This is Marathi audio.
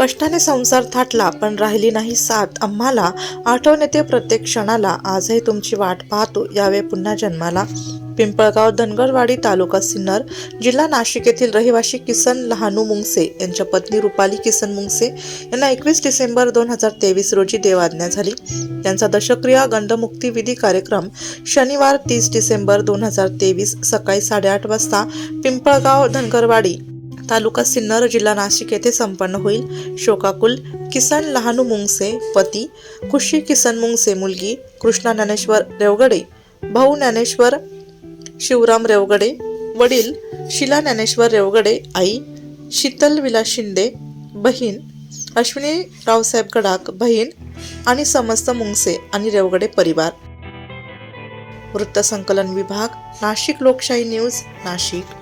कष्टाने संसार थाटला पण राहिली नाही साथ. आम्हाला आठवण येते प्रत्येक क्षणाला. आजही तुमची वाट पाहतो. यावे पुन्हा जन्माला. पिंपळगाव धनगरवाडी तालुका सिन्नर जिल्हा नाशिक येथील रहिवासी किसन लहानू मुंगसे यांच्या पत्नी रुपाली किसन मुंगसे यांना एकवीस डिसेंबर दोन हजार तेवीस रोजी देवाज्ञा झाली. त्यांचा दशक्रिया गंधमुक्ती विधी कार्यक्रम शनिवार तीस डिसेंबर दोन हजार तेवीस सकाळी साडेआठ वाजता पिंपळगाव धनगरवाडी तालुका सिन्नर जिल्हा नाशिक येथे संपन्न होईल. शोकाकुल किसन लहानू मुंगसे पती खुशी किसन मुंगसे मुलगी कृष्णा ज्ञानेश्वर रेवगडे भाऊ ज्ञानेश्वर शिवराम रेवगडे वडील शिला ज्ञानेश्वर रेवगडे आई शीतल विलास शिंदे बहीण अश्विनी रावसाहेब गडाक बहीण आणि समस्त मुंगसे आणि रेवगडे परिवार. वृत्तसंकलन विभाग नाशिक लोकशाही न्यूज नाशिक.